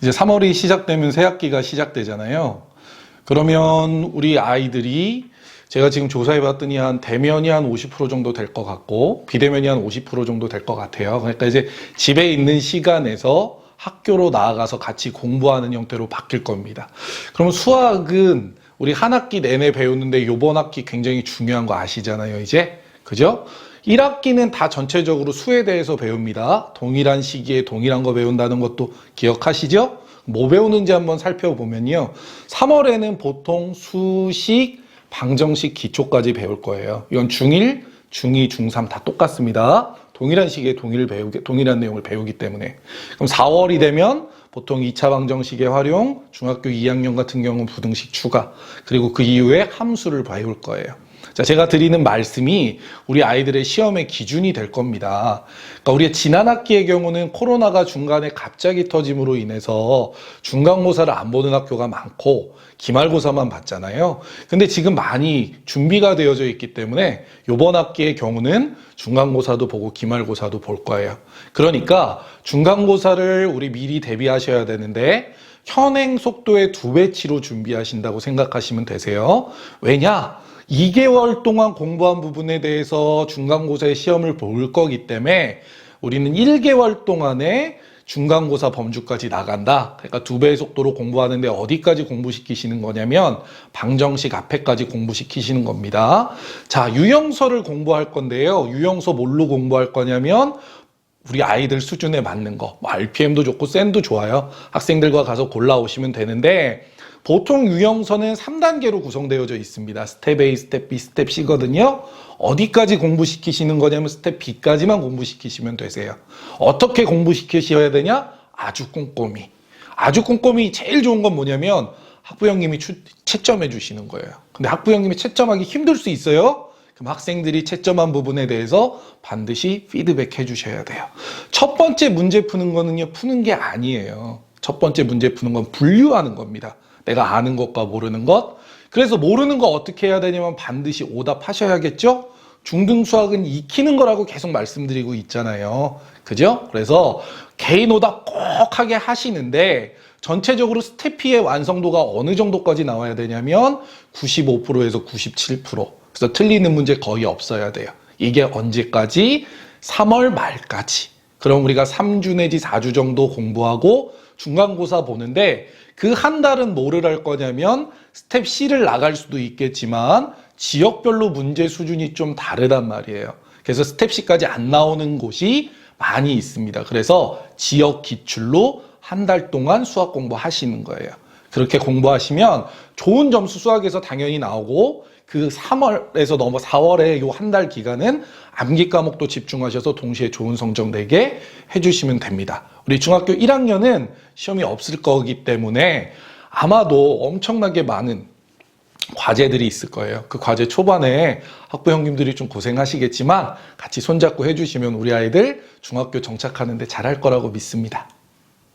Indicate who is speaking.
Speaker 1: 이제 3월이 시작되면 새 학기가 시작되잖아요. 그러면 우리 아이들이 제가 지금 조사해 봤더니 한 대면이 한 50% 정도 될 것 같고 비대면이 한 50% 정도 될 것 같아요. 그러니까 이제 집에 있는 시간에서 학교로 나아가서 같이 공부하는 형태로 바뀔 겁니다. 그러면 수학은 우리 한 학기 내내 배우는데 요번 학기 굉장히 중요한 거 아시잖아요, 이제. 그죠? 1학기는 다 전체적으로 수에 대해서 배웁니다. 동일한 시기에 동일한 거 배운다는 것도 기억하시죠? 뭐 배우는지 한번 살펴보면요. 3월에는 보통 수식, 방정식 기초까지 배울 거예요. 이건 중1, 중2, 중3 다 똑같습니다. 동일한 시기에 동일 배우기, 동일한 내용을 배우기 때문에. 그럼 4월이 되면 보통 2차 방정식의 활용, 중학교 2학년 같은 경우는 부등식 추가, 그리고 그 이후에 함수를 배울 거예요. 자, 제가 드리는 말씀이 우리 아이들의 시험의 기준이 될 겁니다. 그러니까 우리 지난 학기의 경우는 코로나가 중간에 갑자기 터짐으로 인해서 중간고사를 안 보는 학교가 많고 기말고사만 봤잖아요. 근데 지금 많이 준비가 되어져 있기 때문에 이번 학기의 경우는 중간고사도 보고 기말고사도 볼 거예요. 그러니까 중간고사를 우리 미리 대비하셔야 되는데 현행 속도의 두 배치로 준비하신다고 생각하시면 되세요. 왜냐? 2개월 동안 공부한 부분에 대해서 중간고사의 시험을 볼 거기 때문에 우리는 1개월 동안에 중간고사 범주까지 나간다. 그러니까 두 배의 속도로 공부하는데 어디까지 공부시키시는 거냐면 방정식 앞에까지 공부시키시는 겁니다. 자, 유형서를 공부할 건데요. 유형서 뭘로 공부할 거냐면 우리 아이들 수준에 맞는 거, 뭐 RPM도 좋고 센도 좋아요. 학생들과 가서 골라오시면 되는데 보통 유형서는 3단계로 구성되어져 있습니다. 스텝 A, 스텝 B, 스텝 C거든요. 어디까지 공부시키시는 거냐면 스텝 B까지만 공부시키시면 되세요. 어떻게 공부시키셔야 되냐? 아주 꼼꼼히. 아주 꼼꼼히 제일 좋은 건 뭐냐면 학부형님이 추- 채점해 주시는 거예요. 근데 학부형님이 채점하기 힘들 수 있어요. 그럼 학생들이 채점한 부분에 대해서 반드시 피드백 해 주셔야 돼요. 첫 번째 문제 푸는 거는요, 푸는 게 아니에요. 첫 번째 문제 푸는 건 분류하는 겁니다. 내가 아는 것과 모르는 것. 그래서 모르는 거 어떻게 해야 되냐면 반드시 오답하셔야겠죠? 중등 수학은 익히는 거라고 계속 말씀드리고 있잖아요. 그죠? 그래서 개인 오답 꼭 하게 하시는데 전체적으로 스테피의 완성도가 어느 정도까지 나와야 되냐면 95%에서 97%. 그래서 틀리는 문제 거의 없어야 돼요. 이게 언제까지? 3월 말까지. 그럼 우리가 3주 내지 4주 정도 공부하고 중간고사 보는데 그 한 달은 뭐를 할 거냐면 스텝 C를 나갈 수도 있겠지만 지역별로 문제 수준이 좀 다르단 말이에요. 그래서 스텝 C까지 안 나오는 곳이 많이 있습니다. 그래서 지역 기출로 한 달 동안 수학 공부하시는 거예요. 그렇게 공부하시면 좋은 점수 수학에서 당연히 나오고 그 3월에서 넘어 4월에 요 한 달 기간은 암기 과목도 집중하셔서 동시에 좋은 성적 내게 해주시면 됩니다. 우리 중학교 1학년은 시험이 없을 거기 때문에 아마도 엄청나게 많은 과제들이 있을 거예요. 그 과제 초반에 학부 형님들이 좀 고생하시겠지만 같이 손잡고 해주시면 우리 아이들 중학교 정착하는데 잘할 거라고 믿습니다.